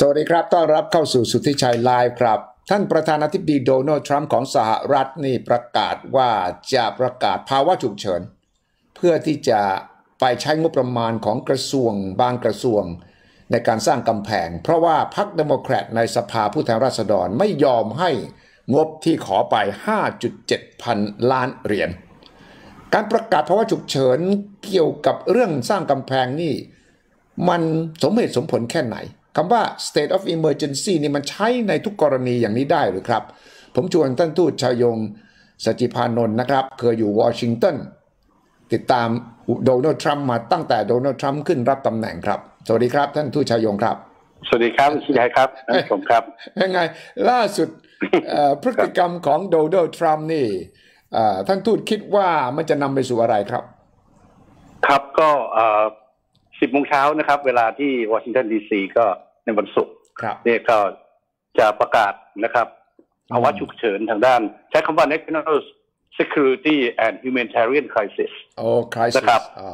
สวัสดีครับ ต้อนรับเข้าสู่สุทธิชัยไลฟ์ครับ ท่านประธานาธิบดีโดนัลด์ทรัมป์ของสหรัฐนี่ประกาศว่าจะประกาศภาวะฉุกเฉิน เพื่อที่จะไปใช้งบประมาณของกระทรวงบางกระทรวง ในการสร้างกำแพง เพราะว่าพรรคเดโมแครตในสภาผู้แทนราษฎรไม่ยอมให้งบที่ขอไป 5.7 พันล้านเหรียญ การประกาศภาวะฉุกเฉินเกี่ยวกับเรื่องสร้างกำแพงนี่ มันสมเหตุสมผลแค่ไหน คำว่า state of emergency นี่มันใช้ในทุกกรณีอย่างนี้ได้หรือครับ ผมชวนท่านทูตชายงสจิพานนท์นะครับ เคยอยู่วอชิงตันติดตามโดนัลด์ทรัมป์มาตั้งแต่โดนัลด์ทรัมป์ขึ้นรับตำแหน่งครับ สวัสดีครับ ท่านทูตชายงครับ สวัสดีครับคุณชัยครับผมครับ ยังไง ล่าสุดเอ่อพฤติกรรมของโดนัลด์ทรัมป์นี่เอ่อท่านทูตคิดว่ามันจะนำไปสู่อะไรครับ ครับก็สิบโมงเช้านะครับ เวลาที่วอชิงตันดีซีก็ ในวันศุกร์ครับเนี่ยก็จะประกาศนะครับภาวะฉุกเฉินทางด้าน ใช้คำว่า national security and humanitarian crisis โอ้คริสนะครับอ๋อ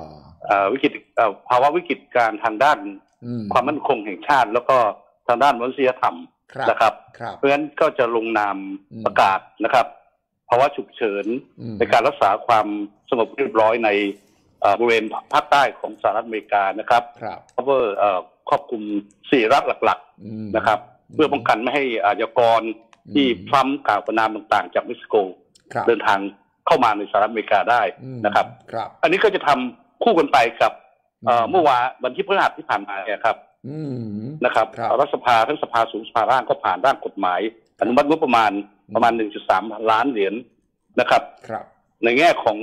เอ่อวิกฤตเอ่อภาวะวิกฤตการทางด้านอืมความมั่นคงแห่งชาติ แล้วก็ทางด้านมนุษยธรรมครับนะครับครับ เพราะฉะนั้นก็จะลงนามอืมประกาศนะครับภาวะฉุกเฉินอืมในการรักษาความสงบเรียบร้อยในเอ่อบริเวณภาคใต้ของสหรัฐอเมริกานะครับครับ cover เอ่อ ครอบคลุมสี่รัฐหลักอืมๆนะครับ เพื่อป้องกันไม่ให้อาชญากรที่อืมทรัมป์กล่าวประนามต่างๆ จากเม็กซิโกครับเดินทางเข้ามาในสหรัฐอเมริกาได้อืมนะครับครับ อันนี้ก็จะทำคู่กันไปกับเอ่อเมื่อวานวันที่พฤหัสที่ผ่านมาเนี่ยครับอืมนะครับครับรัฐสภาทั้งสภาสูงสภาล่างก็ผ่านร่างกฎหมาย อนุมัติงบประมาณประมาณ 1.3 ล้านเหรียญนะครับครับในแง่ของ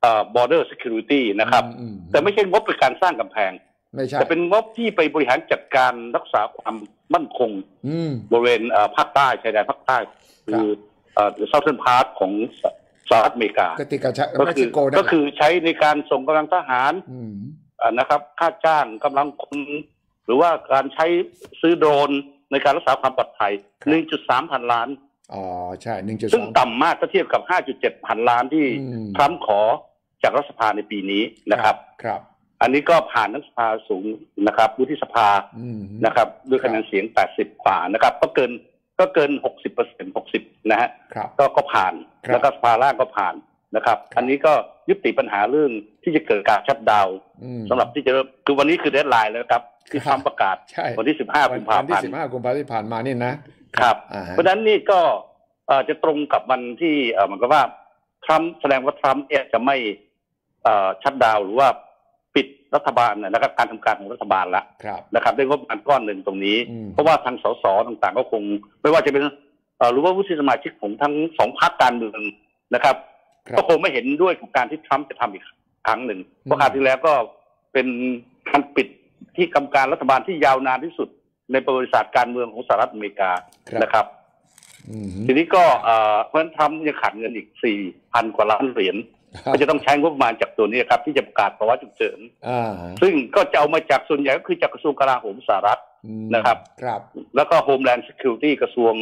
เอ่อ border security นะครับอืมแต่ไม่ใช่งบในการสร้างกำแพง ไม่ใช่แต่เป็นงบที่ไปบริหารจัดการรักษาความมั่นคงอืมบริเวณเอ่อภาคใต้ชายแดนภาคใต้คือเอ่อ southern part ของสสหรัฐอเมริกากติกาชาก็เม็กคืซิโกนั่นก็คือใช้ในการส่งกำลังทหารมอ่านะครับ ค่าจ้างกำลังคนหรือว่าการใช้ซื้อโดรนในการรักษาความปลอดภัย 1.3 พันล้าน อ๋อ ใช่หนึ่งจุดซึ่งสองต่ำมากถ้าเทียบกับ 5.7 พันล้านที่อืมทรัมป์ขอจากรัฐสภาในปีนี้นะครับ ครับ อันนี้ก็ผ่านทั้งสภาสูงนะครับวุฒิสภาอืมนะครับ ด้วยคะแนนเสียง 80กว่านะครับ ก็เกินก็เกิน 60เปอร์เซ็นต์60 นะฮะครับก็ก็ผ่านครับแล้วก็สภาล่างก็ผ่านนะครับครับ อันนี้ก็ยุติปัญหาเรื่องที่จะเกิดการชัดดาวน์อืมสำหรับที่จะเริ่มคือวันนี้คือเดดไลน์แล้วครับที่ครับทำประกาศใช่วันที่ 15วันกุมภาวันที่พันสิธ์บห้ากุมภาพันธ์ที่ผ่านมานี่นะครับอ่าฮะเพราะฉะนั้นนี่ก็เอ่อจะตรงกับวันที่เอ่อเหมันก็ว่าทรัมป์แสดงว่าทรัมป์เนี่ยจะไม่เอ่อชัดดาวน์หรือว่าปิด รัฐบาลนะครับการทำการของรัฐบาลละครับนะครับได้งบประมาณก้อนหนึ่งตรงนี้อืมเพราะว่าทางสสต่างๆ ก็คง ไม่ว่าจะเป็นเอ่อหรือว่าวุฒิสมาชิกของทั้งสองพรรคการเมืองนะครับครัก็บคงไม่เห็นด้วยกับการที่ทรัมป์จะทำอีกครั้งหนึ่งเพราะคราวที่แล้วก็เป็นการปิดที่กรรมการรัฐบาลที่ยาวนานที่สุด ในประวัติศาสตร์การเมืองของสหรัฐอเมริกาครับนะครับอืมทีนี้ก็เอ่อเพราะฉะนั้นทรัมป์ยังขาดเงินอีกสี่พันกว่าล้านเหรียญครับ ก็จะต้องใช้งบประมาณจากตัวนี้ครับ ที่จะประกาศภาวะฉุกเฉินอ่าซึ่งก็จะเอามาจากส่วนใหญ่ก็คือจากกระทรวงกลาโหมสหรัฐอืมนะครับครับ แล้วก็ Homeland Security กระทรวง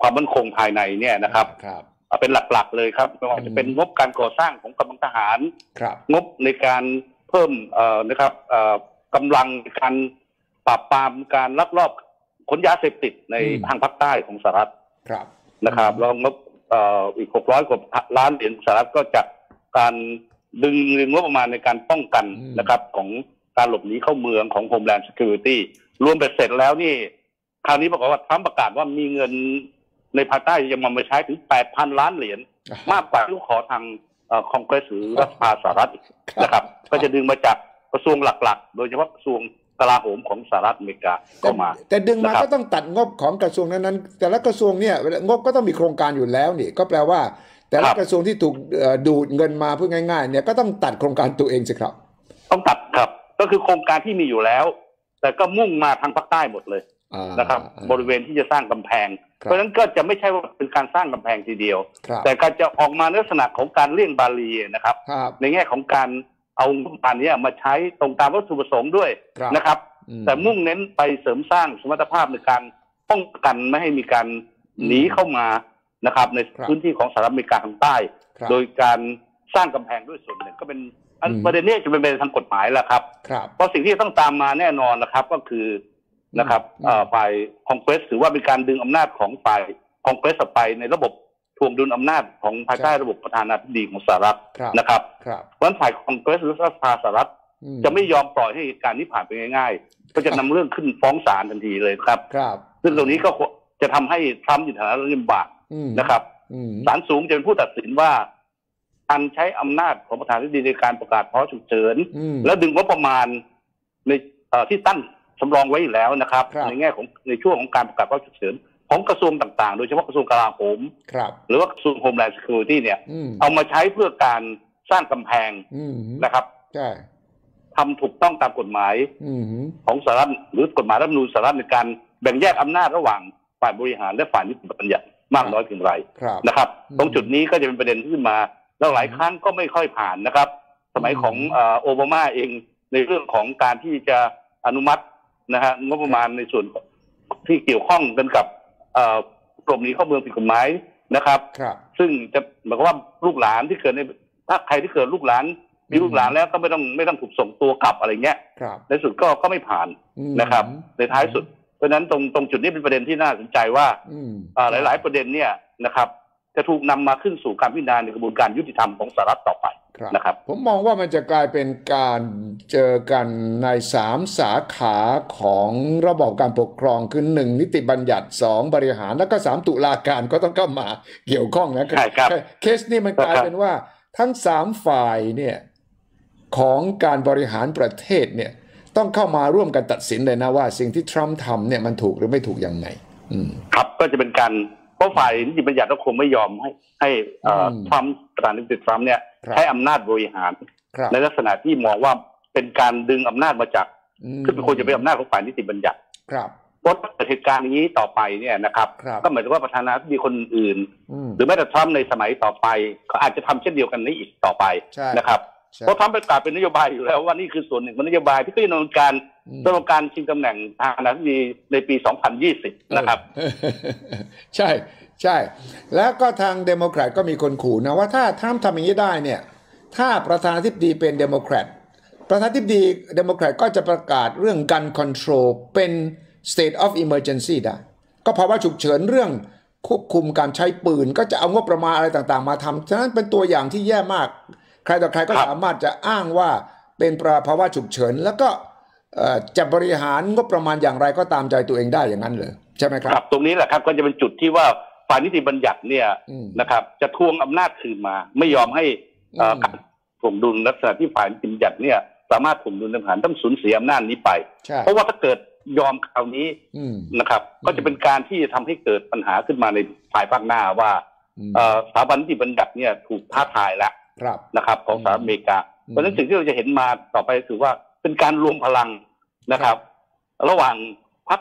ความมั่นคงภายในเนี่ยนะครับครับเอาเป็นหลักๆเลยครับไม่ว่าจะเป็นงบการก่อสร้างของกำลังทหารครับงบในการเพิ่มเอ่อนะครับเอ่อกำลังในการปราบปรามการลักลอบขนยาเสพติดในอืมทางภาคใต้ของสหรัฐครับนะครับแล้วงบเอ่ออีก600กว่าล้านเหรียญสหรัฐก็จา กการดึงงบประมาณในการป้องกันนะครับ ของการหลบหนีเข้าเมืองของ Homeland Security รวมไปเสร็จแล้วนี่ คราวนี้บอกว่าทรัมป์ประกาศว่ามีเงินในภาคใต้ยังมามาใช้ถึง 8,000 ล้านเหรียญมากกว่าที่ขอทางคองเกรสหรือรัฐสภาสหรัฐอีกนะครับ ก็จะดึงมาจากกระทรวงหลักๆ โดยเฉพาะกระทรวงกลาโหมของสหรัฐอเมริกาแต่ก็มา แต่ดึงมานะครับก็ต้องตัดงบของกระทรวงนั้นๆแต่ละกระทรวงเนี่ยงบก็ต้องมีโครงการอยู่แล้วนี่ ก็แปลว่า แต่ละกระทรวงที่ถูกเอ่อดูดเงินมาเพื่อง่ายๆเนี่ยก็ต้องตัดโครงการตัวเองสิครับ ต้องตัดครับ ก็คือโครงการที่มีอยู่แล้ว แต่ก็มุ่งมาทางภาคใต้หมดเลยอ่านะครับอ่าบริเวณที่จะสร้างกำแพงครับเพราะฉะนั้นก็จะไม่ใช่ว่าเป็นการสร้างกำแพงทีเดียวครับแต่การจะออกมาในลักษณะของการเลี่ยงบาลีนะครับครับในแง่ของการเอางบประมาณเนี้ยมาใช้ตรงตามวัตถุประสงค์ด้วยครับนะครับอืแต่มุ่งเน้นไปเสริมสร้างสมรรถภาพในการป้องกันไม่ให้มีการหนีเข้ามา นะครับ ในครับพื้นที่ของสหรัฐอเมริกาทางใต้ครับโดยการสร้างกำแพงด้วยส่วนหนึ่งก็เป็นอันอืมประเด็นนี้จะเป็นประเด็นทางกฎหมายแหละครับครับเพราะสิ่งที่ต้องตามมาแน่นอนนะครับก็คือนะครับอืมเอ่อฝ่ายคอนเกรสถือว่าเป็นการดึงอำนาจของฝ่ายคอนเกรสออกไปในระบบทวงดุลอำนาจของภายใต้ระบบประธานาธิบดีของสหรัฐครับนะครับครับเพราะฉะนั้นฝ่ายคอนเกรสหรือรัฐสภาสหรัฐอืจะไม่ยอมปล่อยให้เหตุการณ์นี้ผ่านไปง่ายๆ ก็จะนำเรื่องขึ้นฟ้องศาลทันทีเลยครับครับซึ่งตรงนี้ก็จะทำให้ทรัมป์อยู่ในฐานะเรื่องลำบากอืม นะครับอืมศาลสูงจะเป็นผู้ตัดสินว่าการใช้อำนาจของประธานาธิบดีในการประกาศภาวะฉุกเฉินอืมแล้วดึงงบประมาณในเอ่อที่ตั้งสำรองไว้อยู่แล้วนะครับครับ ในแง่ของในช่วงของการประกาศภาวะฉุกเฉินของกระทรวงต่างๆ โดยเฉพาะกระทรวงกลาโหมครับหรือว่ากระทรวงโฮมแลนด์ e ิ u r i t y เนี่ยอืมเอามาใช้เพื่อการสร้างกำแพงอืมนะครับใช่ทำถูกต้องตามกฎหมายอืมของสหรัฐหรือกฎหมายรัฐธรรมนูญสหรัฐในการแบ่งแยกอำนาจระหว่างฝ่ายบริหารและฝ่ายนิติบัญญัติ มากน้อยเพียงไรครับนะครับอืมตรงจุดนี้ก็จะเป็นประเด็นขึ้นมา แล้วหลายครั้งก็ไม่ค่อยผ่านนะครับ สมัยของเอ่อโอบามาเองในเรื่องของการที่จะอนุมัตินะฮะงบประมาณในส่วนที่เกี่ยวข้องกันกับเอ่อกรมหนี้ข้อเมืองผิดกฎหมายนะครับครับ ซึ่งจะหมายความว่าลูกหลานที่เกิดในถ้าใครที่เกิดลูกหลานมีลูกหลานแล้วก็ไม่ต้องไม่ต้องถูกส่งตัวกลับอะไรเงี้ยครับในสุดก็ก็ไม่ผ่านอืมนะครับ ในท้ายสุดเพ ราะฉะนั้นตรงตรงจุดนี้เป็นประเด็นที่น่าสนใจว่าอืมอ่าหลายๆประเด็นเนี่ยนะครับ จะถูกนำมาขึ้นสู่การพิจารณาในกระบวนการยุติธรรมของสหรัฐต่อไปครับนะครับ ผมมองว่ามันจะกลายเป็นการเจอกันในสามสาขาของระบอบการปกครองคือหนึ่งนิติบัญญัติสองบริหารแล้วก็สามตุลาการก็ต้องเข้ามาเกี่ยวข้องนะใช่ครับเคสนี้มันกลายเป็นว่าทั้งสามฝ่ายเนี่ยของการบริหารประเทศเนี่ย ต้องเข้ามาร่วมกันตัดสินเลยนะว่า สิ่งที่ทรัมป์ทำเนี่ยมันถูกหรือไม่ถูกยังไงอืมครับก็จะเป็นการเพราะฝ่ายนิติบัญญัติก็คงไม่ยอมให้ให้เอ่ออมทรัมป์ประธานาธิบดีทรัมป์เนี่ยครับใช้อำนาจบริหารครับในลักษณะที่มองว่าเป็นการดึงอำนาจมาจากอืมคือเป็นควรจะเป็นอำนาจของฝ่ายนิติบัญญัติครับเพราะถ้าเกิดเหตุการณ์อย่างนี้ต่อไปเนี่ยนะครับครับก็หมายถึงว่าประธานาธิบดีคนอื่นอืมหรือแม้แต่ทรัมป์ในสมัยต่อไป ก็อาจจะทำเช่นเดียวกันนี้อีกต่อไปใช่นะครับใช่ เพราะทรัมป์ประกาศเป็นนโยบายอยู่แล้วว่านี่คือส่วนหนึ่งของนโยบายที่ก็จะดำเนินการอืมสำหรับการชิงตำแหน่งประธานาธิบดีในปี 2020 นะครับเออใช่ใช่ แล้วก็ทางเดโมแครตก็มีคนขู่นะว่าถ้าทรัมป์ทำอย่างนี้ได้เนี่ย ถ้าประธานาธิบดีเป็นเดโมแครตประธานาธิบดีเดโมแครตก็จะประกาศเรื่องการคอนโทรลเป็น state of emergency ได้ก็ภาวะฉุกเฉินเรื่องควบคุมการใช้ปืน ก็จะเอางบประมาณอะไรต่างๆ มาทำฉะนั้นเป็นตัวอย่างที่แย่มาก ใครต่อใครก็ครับสามารถจะอ้างว่าเป็นภาวะฉุกเฉิน แล้วก็เอ่อจะบริหารงบประมาณอย่างไรก็ตามใจตัวเองได้อย่างนั้นเลยใช่ไหมคครัรับบตรงนี้แหละครับก็จะเป็นจุดที่ว่าฝ่ายนิติบัญญัติเนี่ยอืมนะครับ จะทวงอำนาจคืนมา ไม่ยอมให้เอ่ออมการถ่วงดุลลักษณะที่ฝ่ายนิติบัญญัติเนี่ย สามารถถ่วงดุลทหารต้องสูญเสียอำนาจนี้ไปใช่เพราะว่าถ้าเกิดยอมคราวนี้อืมนะครับ ก็จะเป็นการที่จะทำให้เกิดปัญหาขึ้นมาในภายภาคหน้าว่าอืมเอ่อสถาบันนิติบัญญัติเนี่ยถูกท้าทายแล้วครับ นะครับของสหรัฐอเมริกาอืมเพราะฉะนั้นสิ่งที่เราจะเห็นมาต่อไปคือว่าเป็นการรวมพลังนะครับ ระหว่างพรรค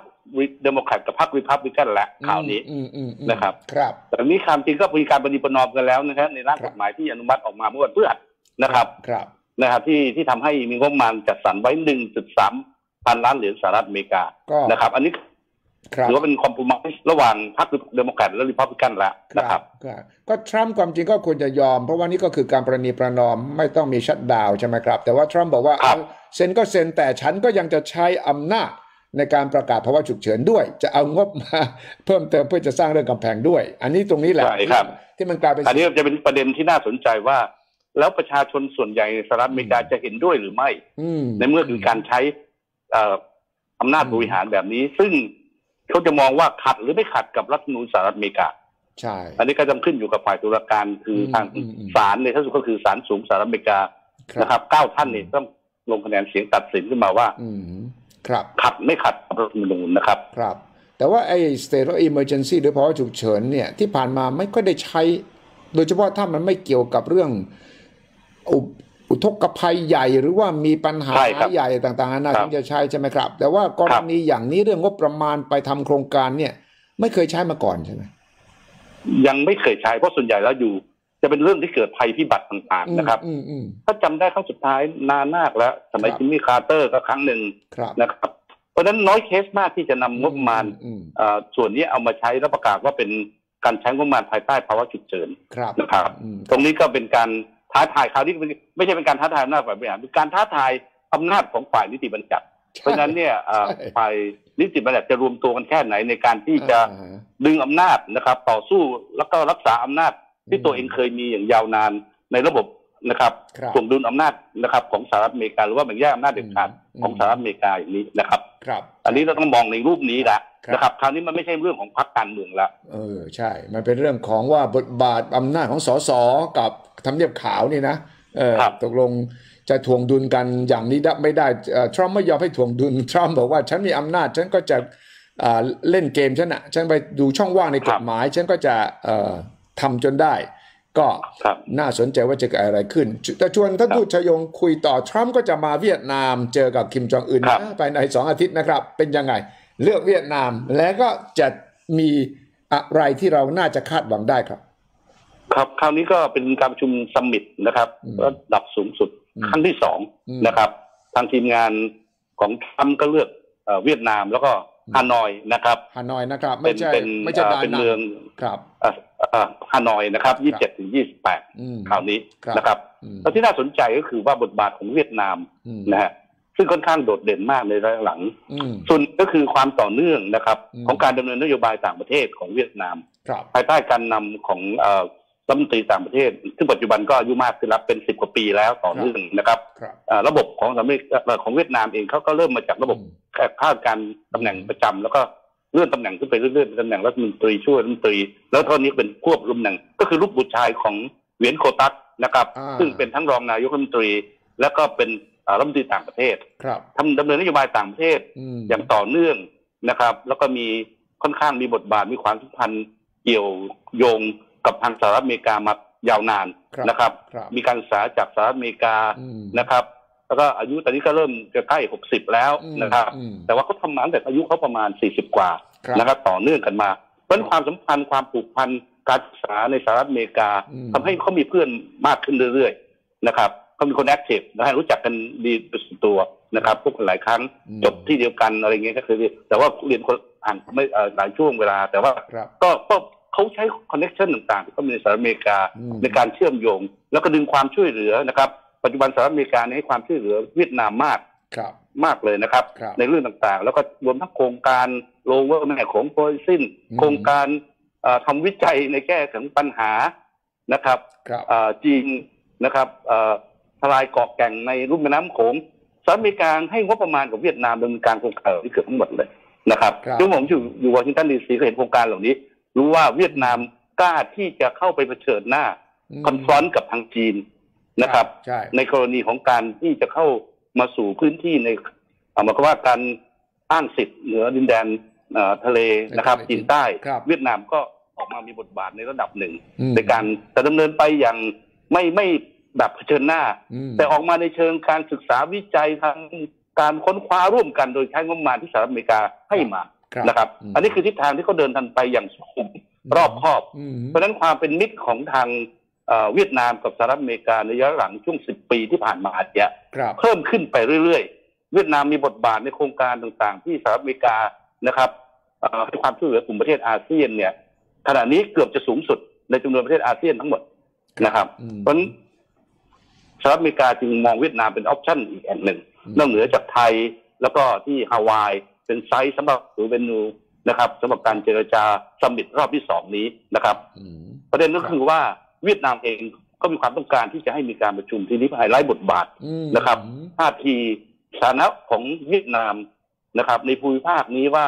เดโมแครตกับพรรครีพับลิกันแหละข่าวนี้อืมอืมอืมนะครับครับแต่นี้ความจริงก็มีการปฏิประนอมกันแล้วนะครับในร่างครักบฎหมายที่อนุมัติออกมาเมื่อวันพฤหัสนะครับครับนะครับที่ที่ทำให้มีงบประมาณจัดสรรไว้1.3พันล้านเหรียญสหรัฐอเมริกาก็นะครับ อันนี้ครับ ถือว่าเป็นคอมโพมส์ระหว่างพรรคเดโมแครตและริพับลิกันแล้วนะครับครับก็ทรัมป์ความจริงก็ควรจะยอม เพราะว่านี่ก็คือการประนีประนอมไม่ต้องมีชัดดาวน์ใช่ไหมครับ แต่ว่าทรัมป์บอกว่าครับเอาเซ็นก็เซ็นแต่ฉันก็ยังจะใช้อำนาจในการประกาศภาวะฉุกเฉินด้วย จะเอางบมาเพิ่มเติมเพื่อจะสร้างเรื่องกำแพงด้วย อันนี้ตรงนี้แหละใช่ครับที่มันกลายเป็นอันนี้จะเป็นประเด็นที่น่าสนใจว่า แล้วประชาชนส่วนใหญ่ในสหรัฐอเมริกาจะเห็นด้วยหรือไม่อืมในเมื่อคือการใช้เอ่ออำนาจบริหารแบบนี้ ซึ่ง เขาจะมองว่าขัดหรือไม่ขัดกับรัฐธรรมนูญสหรัฐอเมริกาใช่ อันนี้ก็ต้องขึ้นอยู่กับฝ่ายตุลาการคืออมทางอืมอืมศาลในที่สุดก็คือศาลสูงสหรัฐอเมริกาครับนะครับเก้าท่านเนี่ยต้องลงคะแนนเสียงตัดสินขึ้นมาว่าอืมครับขัดไม่ขัดกับรัฐธรรมนูญนะครับ ครับ แต่ว่าไอ้ state of emergency หรือภาวะฉุกเฉินเนี่ยที่ผ่านมาไม่ค่อยได้ใช้ โดยเฉพาะถ้ามันไม่เกี่ยวกับเรื่อง อุอุทกภัยใหญ่หรือว่ามีปัญหาใช่ครับใหญ่ต่างๆนานาครับถึงจะใช้ใช่ไหมครับ แต่ว่ากรณีอย่างนี้เรื่องงบประมาณไปทำโครงการเนี่ย ไม่เคยใช้มาก่อนใช่ไหมยังไม่เคยใช้เพราะส่วนใหญ่แล้วอยู่ จะเป็นเรื่องที่เกิดภัยพิบัติต่างๆนะครับอืมอืมถ้าจำได้ครั้งสุดท้ายนานมากแล้ว สมัยครับจิมมี่คาร์เตอร์ก็ครั้งหนึ่งครับนะครับ เพราะฉะนั้นน้อยเคสมากที่จะนำงบประมาณอืมเอ่อส่วนนี้เอามาใช้แล้วประกาศว่าเป็นการใช้งบประมาณภายใต้ภาวะฉุกเฉินครับนะครับอืมตรงนี้ก็เป็นการ ท้าทายคราวนี้ไม่ไม่ใช่เป็นการท้าทายอำนาจฝ่ายบริหารเป็นการท้าทายอำนาจของฝ่ายนิติบัญญัติเพราะฉะนั้นเนี่ยเอ่อใช่ฝ่ายนิติบัญญัติจะรวมตัวกันแค่ไหนในการที่จะอ่าดึงอำนาจนะครับ ต่อสู้แล้วก็รักษาอำนาจที่ตัวเองเคยมีอย่างยาวนานในระบบ นะครับครับถ่วงดุลอำนาจนะครับของสหรัฐอเมริกาหรือว่าแบ่งแยกอำนาจเด็ดขาดอืมของสหรัฐอเมริกาอย่างนี้นะครับ ครับ อันนี้เราต้องมองในรูปนี้ละครับนะครับคราวนี้มันไม่ใช่เรื่องของพรรคการเมืองละเออใช่ มันเป็นเรื่องของว่าบทบาทอำนาจของสสกับทำเนียบขาวนี่นะเออครับตกลงจะถ่วงดุลกันอย่างนี้ได้ไม่ได้เอ่อทรัมป์ไม่ยอมให้ถ่วงดุลทรัมป์บอกว่าฉันมีอำนาจฉันก็จะอ่าเล่นเกมฉันอะฉันไปดูช่องว่างในกฎหมาย ฉันก็จะเอ่อทำจนได้ ก็ครับน่าสนใจว่าจะเกิดอะไรขึ้น แต่ชวนท่านครับทูตชยงคุยต่อ ทรัมป์ก็จะมาเวียดนามเจอกับคิมจองอึนครับนะภายในสองอาทิตย์นะครับ เป็นยังไง เลือกเวียดนามแล้วก็จะมีอะไรที่เราน่าจะคาดหวังได้ครับ ครับคราวนี้ก็เป็นการประชุมซัมมิตนะครับอืมระดับสูงสุดอืมครั้งที่สองอืมนะครับ ทางทีมงานของทรัมป์ก็เลือกเอ่อเวียดนามแล้วก็อืม ฮานอยนะครับฮานอยนะครับเป็ไม่นใช่เป็นไม่ใช่เอ่อดาเป็นนังเมืองครับเอ่อเอ่อฮานอยนะครับ27ถึง28อืมคราวนี้ครับนะครับอืมแล้วที่น่าสนใจก็คือว่าบทบาทของเวียดนามอืมนะฮะซึ่งค่อนข้างโดดเด่นมากในระยะหลังอืมส่วนก็คือความต่อเนื่องนะครับอืมของการดำเนินนโยบายต่างประเทศของเวียดนามครับภายใต้การนำของเอ่อ รัฐมนตรีต่างประเทศ ซึ่งปัจจุบันก็อายุมากขึ้นแล้วเป็นสิบกว่าปีแล้วต่อเนื่องนะครับครับเอ่อระบบของสหรัฐอเมริกาเอ่อของเวียดนามเองเขาก็เริ่มมาจากระบบอืมข้าราชการตำแหน่งประจำแล้วก็เลื่อนตำแหน่งขึ้นไปเรื่อยๆเป็นตำแหน่งรัฐมนตรีช่วยรัฐมนตรี แล้วตอนนี้เป็นควบตำแหน่งก็คือลูกบุตรชายของเหวียนโคตัสนะครับอ่าซึ่งเป็นทั้งรองนายกรัฐมนตรี แล้วก็เป็นเอ่อรัฐมนตรีต่างประเทศครับทำดำเนินนโยบายต่างประเทศอืมอย่างต่อเนื่องนะครับ แล้วก็มีค่อนข้างมีบทบาทมีความสัมพันธ์เกี่ยวโยง กับทางสหรัฐอเมริกามายาวนานครับนะครับครับ มีการศึกษาจากสหรัฐอเมริกาอืมนะครับแล้วก็อายุตอนนี้ก็เริ่มจะใกล้หกสิบแล้วอืมนะครับอืมแต่ว่าเขาทำมาตั้งแต่อายุเขาประมาณสี่สิบกว่าครับนะครับ ต่อเนื่องกันมา เพราะฉะนั้นความสัมพันธ์ความผูกพันการศึกษาในสหรัฐอเมริกาอืมทำให้เขามีเพื่อนมากขึ้นเรื่อยๆนะครับเขามีคนแอคทีฟนะฮะรู้จักกันดีเป็นส่วนตัวนะครับพบกันหลายครั้งอืมจบที่เดียวกันอะไรเงี้ยก็คือแต่ว่าเรียนคนอ่านไม่เอ่อหลายช่วงเวลา แต่ว่าครับก็ก็ เขาใช้คอนเน t ชันต่างๆที่เขามีในสหรัฐอเมริกาอืมในการเชื่อมโยง แล้วก็ดึงความช่วยเหลือนะครับ ปัจจุบันสหรัฐอเมริกาเนี่ยให้ความช่วยเหลือเวียดนามมากครับมากเลยนะครับครับ ในเรื่องต่างๆ แล้วก็รวมทั้งโครงการโลเวอร์แม่ของโพลิซินอืมโครงการเอ่อทำวิจัยในแก้ถึงปัญหานะครับครับเอ่อจีนนะครับเอ่อทลายเกาะแก่งในรุ่มแม่น้ำโขงสหรัฐอเมริกาให้งบประมาณกับเวียดนามดำเนินการโครงการเหล่านี้เกือบทั้งหมดเลยนะครับครับซึ่งผมอยู่อยู่วอชิงตันดีซีก็เห็นโครงการเหล่านี้ รู้ว่าเวียดนามกล้าที่จะเข้าไปเผชิญหน้ามคอนฟรอนต์กับทางจีนนะครับใช่ในกรณีของการที่จะเข้ามาสู่พื้นที่ในเอาหมายความว่าการอ้างสิทธิ์เหนือดินแดนเอ่อทะเลนะครับจีนใต้ครับเวียดนามก็ออกมามีบทบาทในระดับหนึ่งอืมในการจะดำเนินไปอย่างไม่ไม่แบบเผชิญหน้าอืมแต่ออกมาในเชิงการศึกษาวิจัยทางการค้นคว้าร่วมกันโดยใช้งบประมาณที่สหรัฐอเมริกาให้มาครับ นะครับมอันนี้คือทิศทางที่เขาเดินทันไปอย่างสุขุมรอบคอบอืมเพราะฉะนั้นความเป็นมิตรของทางเอ่อเวียดนามกับสหรัฐอเมริกาในระยะหลังช่วงสิบปีที่ผ่านมาอาจจะครับเพิ่มขึ้นไปเรื่อยๆ เวียดนามมีบทบาทในโครงการต่างๆ ที่สหรัฐอเมริกานะครับเอ่อให้ความช่วยเหลือกลุ่มประเทศอาเซียนเนี่ยขณะนี้เกือบจะสูงสุดในจำนวนประเทศอาเซียนทั้งหมดนะครับอืมเพราะฉะนั้นสหรัฐอเมริกาจึงมองเวียดนามเป็นออปชั่นอีกแห่งหนึ่งอืมนอกเหนือจากไทยแล้วก็ที่ฮาวาย เป็นไซส์สำหรับหรือเวนูนะครับสำหรับการเจรจาสมิตรอบที่สองนี้นะครับอืมประเด็นก็ครับคือว่าเวียดนามเองก็มีความต้องการที่จะให้มีการประชุมที่นี้ไฮไลท์บทบาทอืมนะครับท่าทีฐานะของเวียดนามนะครับ ในภูมิภาคนี้ว่า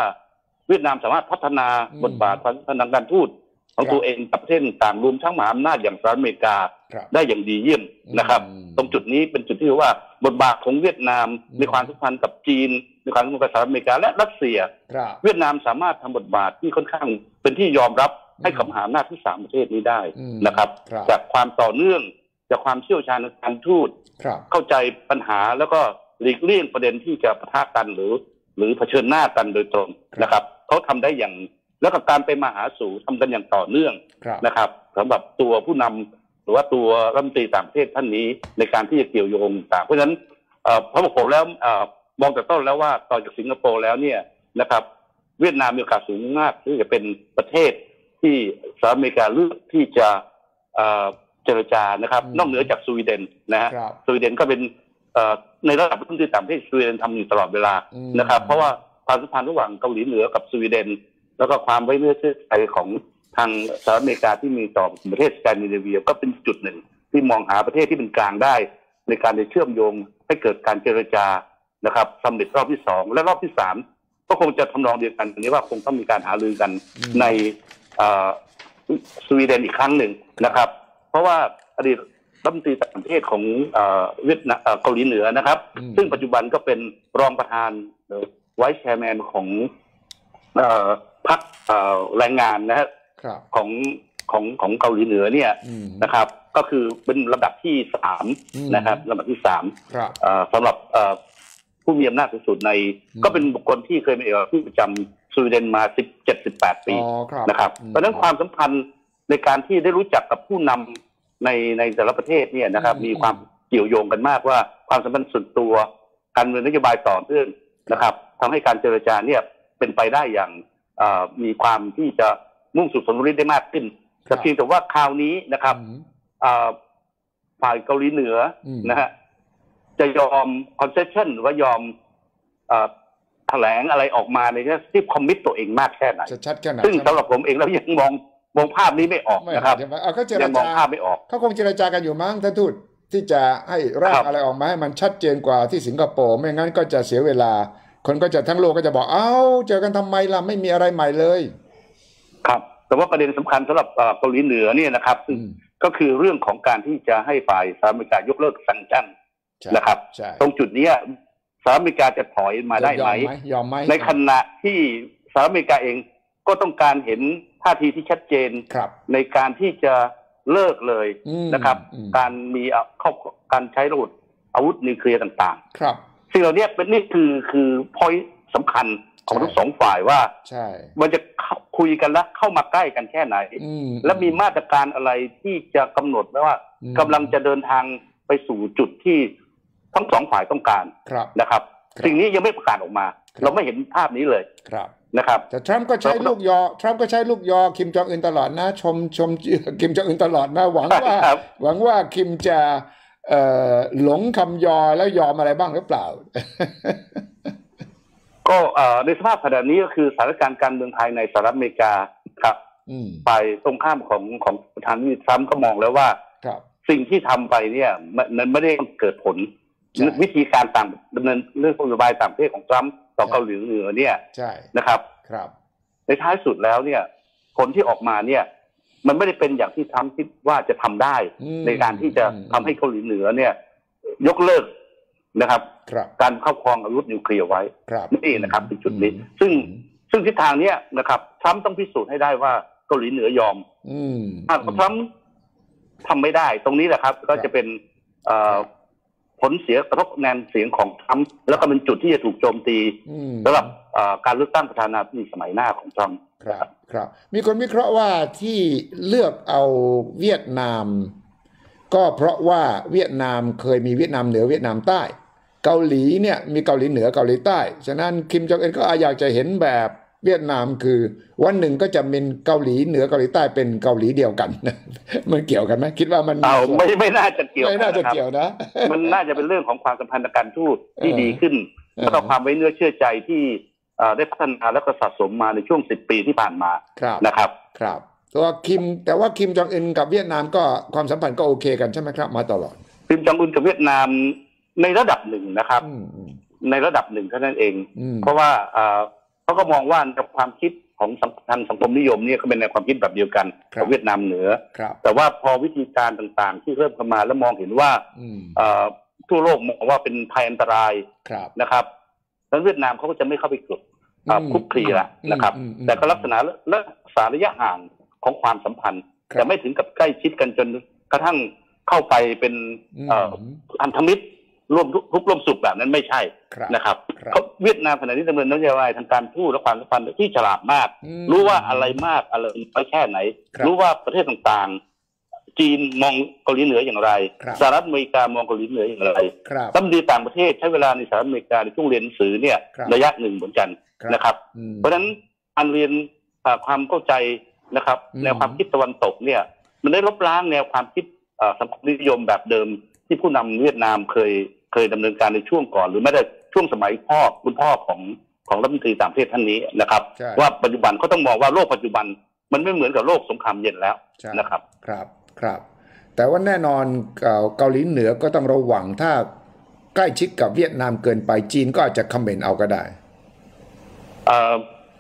เวียดนามสามารถพัฒนาอืมบทบาททางการทูตของครับตัวเองกับประเทศต่างๆรวมทั้งมหาอำนาจอย่างสหรัฐอเมริกาครับได้อย่างดีเยี่ยมนะครับอืมตรงจุดนี้เป็นจุดที่ว่าบทบาทของเวียดนามอืมในความสัมพันธ์กับจีน ในความสัมพันธ์กับสหรัฐอเมริกาและรัสเซียครับเวียดนามสามารถทำบทบาทที่ค่อนข้างเป็นที่ยอมรับให้กับอืมมหาอำนาจที่สามประเทศนี้ได้อืมนะครับครับ จากความต่อเนื่องจากความเชี่ยวชาญในการทูตครับเข้าใจปัญหาแล้วก็หลีกเลี่ยงประเด็นที่จะปะทะกันหรือ หรือเผชิญหน้ากันโดยตรงครับนะครับเขาทำได้อย่างแล้วกับการไปมาหาสู่ทำกันอย่างต่อเนื่องครับนะครับสำหรับตัวผู้นำหรือว่าตัวรัฐมนตรีต่างประเทศท่านนี้ในการที่จะเกี่ยวโยงต่างเพราะฉะนั้นเอ่อพระบอกผมแล้วเอ่อ มองแต่ต้นแล้วว่าต่อจากสิงคโปร์แล้วเนี่ยนะครับ เวียดนามมีโอกาสสูงมากที่จะเป็นประเทศที่สหรัฐอเมริกาเลือกที่จะเอ่อเจรจานะครับอืมนอกเหนือจากสวีเดนนะฮะครับสวีเดนก็เป็นเอ่อในระดับรัฐมนตรีต่างประเทศสวีเดนทำอยู่ตลอดเวลาอืมนะครับ เพราะว่าความสัมพันธ์ระหว่างเกาหลีเหนือกับสวีเดน แล้วก็ความไว้เนื้อเชื่อใจของทางสหรัฐอเมริกาที่มีต่อประเทศสแกนดิเนเวียก็เป็นจุดหนึ่ง ที่มองหาประเทศที่เป็นกลางได้ ในการจะเชื่อมโยงให้เกิดการเจรจา นะครับสำเร็จรอบที่สองและรอบที่สามก็คงจะทำนองเดียวกันอันนี้ว่าคงต้องมีการหารือกันอืมในเอ่อสวีเดนอีกครั้งหนึ่งนะครับ เพราะว่าอดีตรัฐมนตรีต่างประเทศของเอ่อเวียดนามเอ่อเกาหลีเหนือนะครับอืมซึ่งปัจจุบันก็เป็นรองประธานไวท์แชร์แมนของเอ่อพรรคเอ่อแรงงานนะฮะครับของของของเกาหลีเหนือเนี่ยอืมนะครับ ก็คือเป็นลำดับที่สามอืมนะครับลำดับที่สามครับเอ่อสำหรับเอ่อ ผู้มีอำนาจสูงสุดในอืมก็เป็นบุคคลที่เคยเป็นเอกผู้ประจำสวีเดนมาสิบเจ็ดสิบแปดปีอ๋อครับนะครับอืมเพราะฉะนั้นความสัมพันธ์ในการที่ได้รู้จักกับผู้นำในในแต่ละประเทศเนี่ยนะครับอืมมีความเกี่ยวโยงกันมากว่าความสัมพันธ์ส่วนตัวการเมืองนโยบายต่อเนื่องนะครับทำให้การเจรจาเนี่ยเป็นไปได้อย่างเอ่อมีความที่จะมุ่งสู่ผลผลิตได้มากขึ้นแต่เพียงแต่ว่าคราวนี้นะครับอืมเอ่อฝ่ายเกาหลีเหนืออมนะฮะ จะยอมคอนเซสชันหรือว่ายอมเอ่อแถลงอะไรออกมาในที่คอมมิตตัวเองมากแค่ไหนจะชัดแค่ไหนซึ่งใช่ไหมสำหรับผมเองแล้วยังมองมองภาพนี้ไม่ออกไม่นะครับใช่ไหมเอาก็เจรยังมองจาภาพไม่ออกเขาคงเจรจากันอยู่มั้งท่านทูตที่จะให้ร่างครับอะไรออกมาให้มันชัดเจนกว่าที่สิงคโปร์ไม่งั้นก็จะเสียเวลา คนก็จะทั้งโลกก็จะบอกเอ้าเจอกันทำไมล่ะไม่มีอะไรใหม่เลย ครับ แต่ว่าประเด็นสำคัญสำหรับเอ่อเกาหลีเหนือเนี่ยนะครับซึ่งอืมก็คือเรื่องของการที่จะให้ฝ่ายสหรัฐอเมริกายกเลิกสังชั่นใช่ นะครับใช่ตรงจุดเนี้ยสหรัฐอเมริกาจะถอยมาได้ไหมยอมไหมในขณะที่สหรัฐอเมริกาเองก็ต้องการเห็นท่าทีที่ชัดเจนครับในการที่จะเลิกเลยอืมนะครับอืมการมีเอาเข้าการใช้อาวุธอาวุธนิวเคลียร์ต่างครับๆสิ่งเหล่านี้เป็นนี่คือคือพอยสำคัญของใช่ทั้งสองฝ่ายว่าใช่มันจะเข้าคุยกันแล้วเข้ามาใกล้กันแค่ไหนอืมและมีมาตรการอะไรที่จะกำหนดไว้ว่าอืมกำลังจะเดินทางไปสู่จุดที่ ทั้งสองฝ่ายต้องการครับนะครับครับ สิ่งนี้ยังไม่ประกาศออกมาครับเราไม่เห็นภาพนี้เลยครับนะครับแต่ทรัมป์ก็ใช้ครับลูกยอทรัมป์ก็ใช้ลูกยอคิมจองอึนตลอดนะ ชมชมคิมจองอึนตลอดนะหวังว่าครับหวังว่าคิมจะเอ่อหลงคำยอแล้วยอมอะไรบ้างหรือเปล่า ก็เอ่อในสภาพขณะนี้ก็คือสถานการณ์การเมืองภายในสหรัฐอเมริกาครับอืมฝ่ายตรงข้ามของของประธานาธิบดีทรัมป์ก็มองแล้วว่าครับสิ่งที่ทำไปเนี่ยมันมันไม่ได้เกิดผลใช่ วิธีการต่างดำเนินเรื่องนโยบายต่างประเทศของทรัมป์ต่อใช่เกาหลีเหนือเนี่ยใช่นะครับ ครับ ในท้ายสุดแล้วเนี่ย ผลที่ออกมาเนี่ย มันไม่ได้เป็นอย่างที่ทรัมป์คิดว่าจะทำได้อืมในการที่จะอืมทำให้เกาหลีเหนือเนี่ย ยกเลิกนะครับครับการครอบครองอาวุธนิวเคลียร์ไว้ครับนี่นะครับเป็นจุดนี้อืมซึ่งซึ่งทิศทางเนี้ยนะครับทรัมป์ต้องพิสูจน์ให้ได้ว่าเกาหลีเหนือยอมอืมถ้าทรัมป์ทำไม่ได้ ตรงนี้แหละครับ ก็จะเป็นเอ่อ ผลเสียกระทบคะแนนเสียงของทรัมป์แล้วก็เป็นจุดที่จะถูกโจมตีอืมสำหรับเอ่อการเลือกตั้งประธานาธิบดีสมัยหน้าของทรัมป์ครับครับ มีคนวิเคราะห์ว่าที่เลือกเอาเวียดนาม ก็เพราะว่าเวียดนามเคยมีเวียดนามเหนือเวียดนามใต้ เกาหลีเนี่ยมีเกาหลีเหนือเกาหลีใต้ ฉะนั้นคิมจองเอ็นก็อยากจะเห็นแบบ เวียดนามคือวันหนึ่งก็จะเป็นเกาหลีเหนือเกาหลีใต้เป็นเกาหลีเดียวกันมันเกี่ยวกันไหมคิดว่ามันเอาไม่ไม่น่าจะเกี่ยวไม่น่าจะครับเกี่ยวนะ มันน่าจะเป็นเรื่องของความสัมพันธ์ทางการทูตที่เออดีขึ้นเออแล้วก็ความไว้เนื้อเชื่อใจที่เอ่อได้พัฒนาและก็สะสมมาในช่วงสิบปีที่ผ่านมาครับนะครับครับตัวคิมแต่ว่าคิมจองอึนกับเวียดนามก็ความสัมพันธ์ก็โอเคกันใช่ไหมครับ มาตลอดคิมจองอุนกับเวียดนามในระดับหนึ่งนะครับอืมอืมในระดับหนึ่งเท่านั้นเองอืมเพราะว่า เอ่อเขาก็มองว่าในความคิดของสังทางสังคมนิยมเนี่ยก็เป็นในวความคิดแบบเดียวกันครับกับเวียดนามเหนือครับแต่ว่าพอวิธีการต่างๆ ที่เริ่มเข้ามาแล้วมองเห็นว่าอืมเอ่อทั่วโลกมองว่าเป็นภัยอันตรายครับนะครับแล้วเวียดนามเขาก็จะไม่เข้าไปกดเอ่ออืมคุกคลีละนะครับอืมอืมแต่ก็ลักษณะและสาระยะห่างของความสัมพันธ์ครับแต่ไม่ถึงกับใกล้ชิดกันจนกระทั่งเข้าไปเป็นอืมเอ่ออันธมิตร ร่วมทุกทุกข์ร่วมสุขแบบนั้นไม่ใช่ครับนะครับครับเขาเวียดนามขณะนี้ดำเนินนโยบายทางการทูตและความสัมพันธ์ที่ฉลาดมากอืมรู้ว่าอะไรมากอะไรน้อยแค่ไหนครับรู้ว่าประเทศต่างๆ จีนมองเกาหลีเหนืออย่างไรครับสหรัฐอเมริกามองเกาหลีเหนืออย่างไรครับรัฐมนตรีต่างประเทศใช้เวลาในสหรัฐอเมริกาในช่วงเรียนหนังสือเนี่ยครับระยะหนึ่งเหมือนกันครับนะครับอืมเพราะฉะนั้นการเรียนอ่าความเข้าใจนะครับอืมแนวความคิดตะวันตกเนี่ย มันได้ลบล้างแนวความคิดอ่าสังคมนิยมแบบเดิมที่ผู้นำเวียดนามเคย เคยดำเนินการในช่วงก่อน หรือไม่ได้ช่วงสมัยพ่อคุณพ่อของขของรัฐมนตรีต่างประเทศท่านนี้นะครับใช่ว่าปัจจุบันเขาต้องมองว่าโลกปัจจุบันมันไม่เหมือนกับโลกสงครามเย็นแล้วใช่นะครับครับครับ แต่ว่าแน่นอนเอ่อเกาหลีเหนือก็ต้องระวังถ้าใกล้ชิดกับเวียดนามเกินไปจีนก็อาจจะคอมเมนต์เอาก็ได้เอ่อ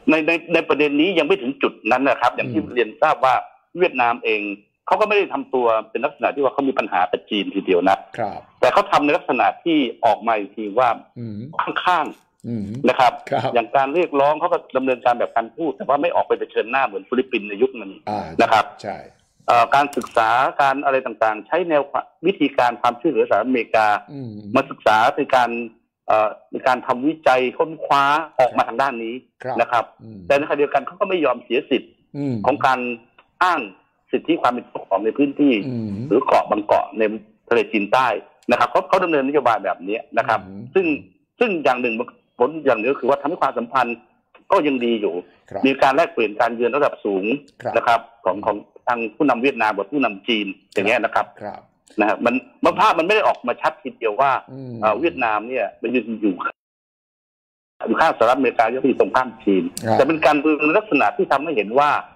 ในในในประเด็นนี้ยังไม่ถึงจุดนั้นนะครับ อย่างที่อืมเรียนทราบว่าเวียดนามเอง เขาก็ไม่ได้ทำตัวเป็นลักษณะที่ว่าเขามีปัญหากับจีนทีเดียวนะครับแต่เขาทำในลักษณะที่ออกมาอีกทีว่าอืมข้างอืมๆนะครับครับ อย่างการเรียกร้องเขาก็ดำเนินการแบบการพูด แต่ว่าไม่ออกไปเผชิญหน้าเหมือนฟิลิปปินส์ในยุคนั้นอ่านะครับใช่เอ่อการศึกษาการอะไรต่างๆ ใช้แนวความวิธีการความช่วยเหลือสหรัฐอเมริกาอืมมาศึกษาในการเอ่อในการทำวิจัยค้นคว้าออกมาทางด้านนี้ครับนะครับอืมแต่ในขณะเดียวกันเขาก็ไม่ยอมเสียสิทธิ์อืมของการอ้าง สิทธิความเป็นเจ้าของในพื้นที่อืมหรือเกาะบางเกาะในทะเลจีนใต้นะครับเขาเขาดำเนินนโยบายแบบนี้นะครับอืมซึ่งซึ่งอย่างหนึ่งผลอย่างหนึ่งก็คือว่าทำให้ความสัมพันธ์ก็ยังดีอยู่ครับมีการแลกเปลี่ยนการเยือนระดับสูงครับนะครับ ของของทางผู้นำเวียดนามกับผู้นำจีนอย่างเงี้ยนะครับครับนะครับมันมันภาพมันไม่ได้ออกมาชัดทีเดียวว่าอืมเอ่อเวียดนามเนี่ยมันยืนอยู่อยู่ข้างสหรัฐอเมริกาก็มีตรงข้ามจีนครับแต่เป็นการเมืองในลักษณะที่ทำให้เห็นว่าอืม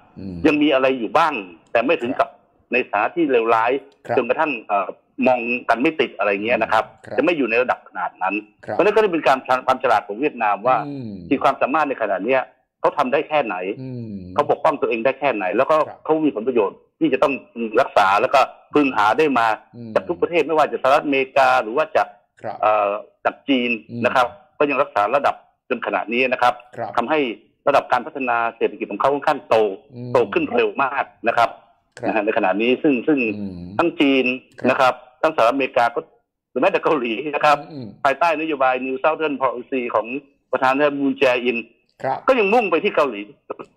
ยังมีอะไรอยู่บ้าง แต่ไม่ถึงกับในสถานะที่เลวร้ายครับจนกระทั่งเอ่อมองกันไม่ติดอะไรเงี้ยนะครับครับ จะไม่อยู่ในระดับขนาดนั้นครับเพราะฉะนั้นก็ได้เป็นการความฉลาดของเวียดนามว่าอืมมีความสามารถในขณะเนี้ยเขาทำได้แค่ไหนอืมเขาปกป้องตัวเองได้แค่ไหน แล้วก็ครับเขามีผลประโยชน์ที่จะต้องรักษาแล้วก็พึ่งหาได้มาอืมจากทุกประเทศไม่ว่าจะสหรัฐอเมริกาหรือว่าจากครับเอ่อจากจีนอืมนะครับ ก็ยังรักษาระดับจนขณะนี้นะครับครับทำให้ ระดับการพัฒนาเศรษฐกิจของเขาค่อนข้างโตอืมโตขึ้นเร็วมากนะครับครับนะฮะในขณะนี้ซึ่งซึ่งอืมทั้งจีนครับนะครับ ทั้งสหรัฐอเมริกาก็หรือแม้แต่เกาหลีนะครับอืมภายใต้นโยบาย New Southern Policy ของประธานาธิบดีมูนแจอินครับก็ยังมุ่งไปที่เกาหลี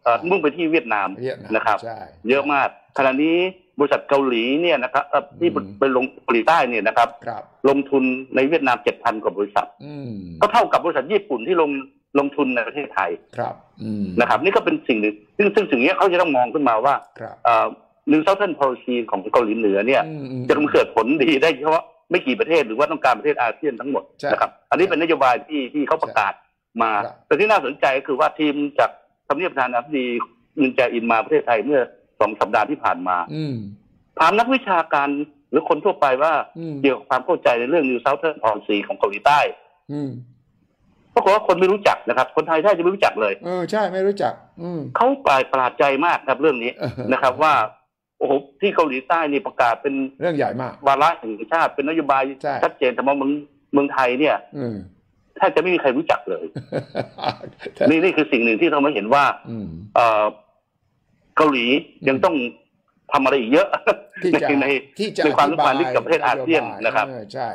เอ่อมุ่งไปที่เวียดนามเวียดนามนะครับใช่เยอะมากขณะนี้บริษัทเกาหลีเนี่ยนะครับเอ่อที่อืมไปลงเกาหลีใต้เนี่ยนะครับครับ ลงทุนในเวียดนามเจ็ดพันกว่าบริษัทอืมก็เท่ากับบริษัทญี่ปุ่นที่ลง ลงทุนในประเทศไทยครับอืมนะครับ นี่ก็เป็นสิ่งหนึ่งซึ่งซึ่งสิ่งนี้เขาจะต้องมองขึ้นมาว่าครับเอ่อ New Southern Policy ของเกาหลีเหนือเนี่ยอืมอืมจะเกิดผลดีได้เฉพาะไม่กี่ประเทศหรือว่าต้องการประเทศอาเซียนทั้งหมดใช่นะครับ อันนี้เป็นนโยบายที่ที่เขาประกาศมาครับแต่ที่น่าสนใจก็คือว่าทีมจากทำเนียบประธานาธิบดีมุนแจอินมาประเทศไทยเมื่อสองสัปดาห์ที่ผ่านมาอืมถามนักวิชาการหรือคนทั่วไปว่าอืมเกี่ยวกับความเข้าใจในเรื่อง New Southern Policy ของเกาหลีใต้อืม ปรากฏว่าคนไม่รู้จักนะครับ คนไทยแทบจะไม่รู้จักเลยเออใช่ไม่รู้จัก อืมเขาปลายประหลาดใจมากครับเรื่องนี้เออนะครับ ว่าโอ้โหที่เกาหลีใต้นี่ประกาศเป็นเรื่องใหญ่มากวาระแห่งชาติเป็นนโยบายใช่ชัดเจนแต่ว่าเมืองเมืองไทยเนี่ย อืมแทบจะไม่มีใครรู้จักเลย นี่นี่คือสิ่งหนึ่งที่ทำให้เห็นว่าอืมเอ่อเกาหลียังต้องทำอะไรอีกเยอะที่จะในในที่จะในความอสัธิมบาพัยนธ์ที่กับประเทศอาเซียนนะครับเออใช่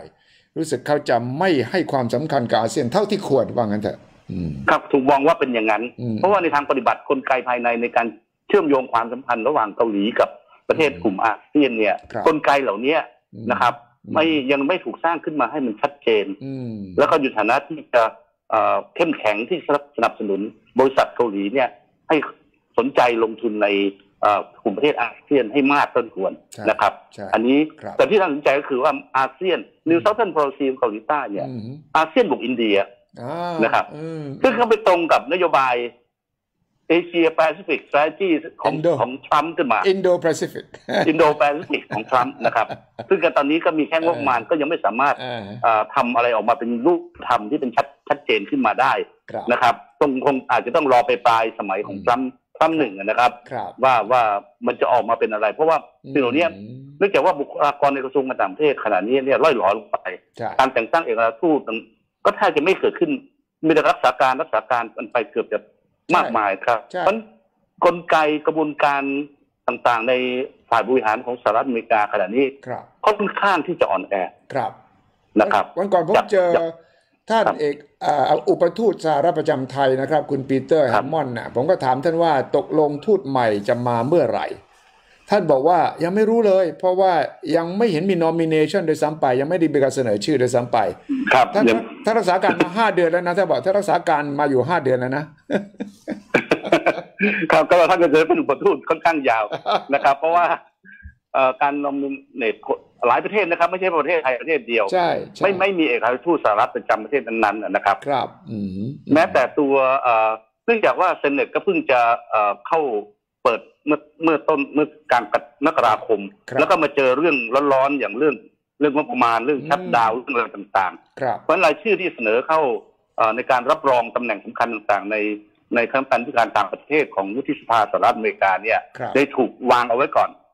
รู้สึกเขาจะไม่ให้ความสำคัญกับอาเซียนเท่าที่ควรว่างั้นเถอะอืมครับถูกมองว่าเป็นอย่างนั้นอืมเพราะว่าในทางปฏิบัติกลไกภายในในการเชื่อมโยงความสัมพันธ์ระหว่างเกาหลีกับประเทศกลุ่มอาเซียนเนี่ยครับกลไกเหล่านี้อืมนะครับอืมไม่ยังไม่ถูกสร้างขึ้นมาให้มันชัดเจนอืมแล้วก็อยู่ฐานะที่จะเอ่อเข้มแข็งที่สนับสนุนบริษัทเกาหลีเนี่ยให้สนใจลงทุนในเอ่อ กลุ่มประเทศอาเซียนให้มากต้นควรใช่นะครับใช่อันนี้ครับแต่ที่น่าสนใจก็คือว่าอาเซียน New Southern Policy ของเกาหลีใต้เนี่ยอืมอาเซียนบวกอินเดียอ่านะครับอืมซึ่งเขาไปตรงกับนโยบายเอเชียแปซิฟิก strategy ของ Indo ของทรัมป์ขึ้นมาอินโดแปซิฟิกอินโดแปซิฟิกของทรัมป์นะครับ ซึ่งกันตอนนี้ก็มีแค่งบประมาณก็ยังไม่สามารถอ่าเอ่อทำอะไรออกมาเป็นรูปธรรมที่เป็นชัดชัดเจนขึ้นมาได้ครับนะครับต้องคงอาจจะต้องรอไปปลายสมัยของอืมทรัมป์ ทรัมป์หนึ่งนะครับครับ ว่าว่ามันจะออกมาเป็นอะไร เพราะว่าสิ่งเหล่านี้อืมเนื่องจากว่าบุคลากรในกระทรวงการต่างประเทศขณะนี้เนี่ยร่อยหลอลงไปใช่การแต่งตั้งเอกอัครราชทูตก็แทบจะไม่เกิดขึ้นมีแต่รักษาการรักษาการมันไปเกือบจะมากมายครับใช่เพราะฉะนั้นกลไกกระบวนการต่างๆ ในฝ่ายบริหารของสหรัฐอเมริกาขณะนี้ครับค่อนข้างที่จะอ่อนแอครับนะครับวันก่อนผมจับเจอจับ ท่านครับเอกอ่าอุปทูตสหรัฐประจำไทยนะครับ คุณปีเตอร์คแฮรับมมอนด์นะผมก็ถามท่านว่าตกลงทูตใหม่จะมาเมื่อไหร่ ท่านบอกว่ายังไม่รู้เลย เพราะว่ายังไม่เห็นมีนอมิเนชันโดยซ้ำไป ยังไม่ได้มีการเสนอชื่อโดยซ้ำไป ครับท่านเดี๋ยวท่านรักษาการมาห้าเดือนแล้วนะท่านบอกท่านรักษาการมาอยู่ห้าเดือนแล้วนะครับก็ท่านก็จะเป็นอุปทูตค่อนข้างยาวนะครับ เพราะว่าเอ่อการนอมิเนต หลายประเทศนะครับ ไม่ใช่ประเทศไทยประเทศเดียว ใช่ใช่ไม่ไม่มีเอกอัครราชทูตสหรัฐประจำประเทศนั้นๆนะครับ ครับอืมแม้แต่ตัวเอ่อเนื่องจากว่าเซนเนตก็เพิ่งจะเอ่อเข้าเปิดเมื่อเมื่อต้นเมื่อกลางมกราคมครับแล้วก็มาเจอเรื่องร้อนๆอย่างเรื่องเรื่องงบประมาณเรื่องอืมชัดดาวน์เรื่องอะไรต่างครับๆเพราะฉะนั้นรายชื่อที่เสนอเข้าเอ่อในการรับรองตำแหน่งสำคัญต่างๆ ในในคณะกรรมการผู้การต่างประเทศของวุฒิสภาสหรัฐอเมริกาเนี่ยครับได้ถูกวางเอาไว้ก่อนอืม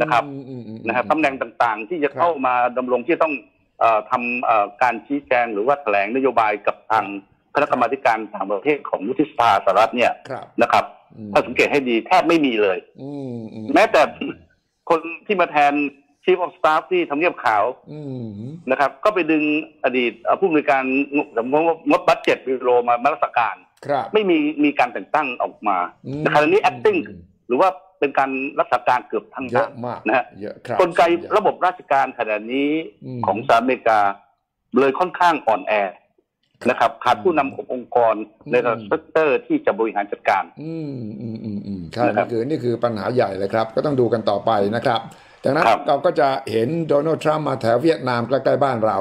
นะครับอืมอืมอืมนะครับตำแหน่งต่างๆ ที่จะครับเข้ามาดำรงที่จะต้องเอ่อทำเอ่อการชี้แจงหรือว่าแถลงนโยบายกับทางคณะกรรมาธิการต่างประเทศของวุฒิสภาสหรัฐเนี่ยครับนะครับอืมถ้าสังเกตให้ดีแทบไม่มีเลยอืมอืมแม้แต่คนที่มาแทน Chief of Staff ที่ทำเนียบขาวอืมนะครับ ก็ไปดึงอดีตเอ่อผู้บริการสมมติว่างบบัตเจ็ตบิโรมามารักษาการครับไม่มีมีการแต่งตั้งออกมาอืมแต่คราวนี้ acting หรือว่า เป็นการรักษาการเกือบทั้งเยด้าอะนมากนะฮะเยอะครับกลไกระบบราชการขณะนี้อืมของสหรัฐอเมริกาเลยค่อนข้างอ่อนแอนะครับขาดผู้นำขององค์กรในระดับอืมเซกเตอร์ที่จะบริหารจัดการ อืมอืมอืมอืมใช่นะครันี่บคือนี่คือปัญหาใหญ่เลยครับ ก็ต้องดูกันต่อไปนะครับดังนั้นครับเราก็จะเห็นโดนัลด์ทรัมป์มาแถวเวียดนามใกล้ๆบ้านเรา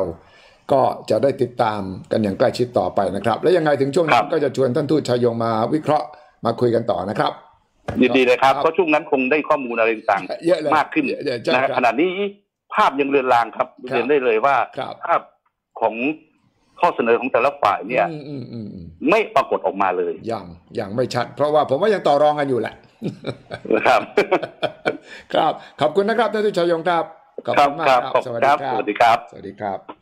ก็จะได้ติดตามกันอย่างใกล้ชิดต่อไปนะครับ และยังไงถึงช่วงนั้นก็จะชวนท่านทูตชายยงมาวิเคราะห์มาคุยกันต่อนะครับ ยินดีเลยครับครับ เพราะช่วงนั้นคงได้ข้อมูลอะไรต่างเยอะเลยๆมากขึ้นเยอะเยอะใช่นะฮะครับขณะนี้ภาพยังเรือนรางครับครับเรียนได้เลยว่าครับภาพของข้อเสนอของแต่ละฝ่ายเนี่ยอืมอืมอืมอืมไม่ปรากฏออกมาเลยยังยังไม่ชัด เพราะว่าผมว่ายังต่อรองกันอยู่แหละนะครับ ครับ ขอบคุณนะครับท่านทูตชายยงครับขอบครัคุบณมากครับครับขอบสคุวัสณดีครับครัสบวัสดีครับสวัสดีครับ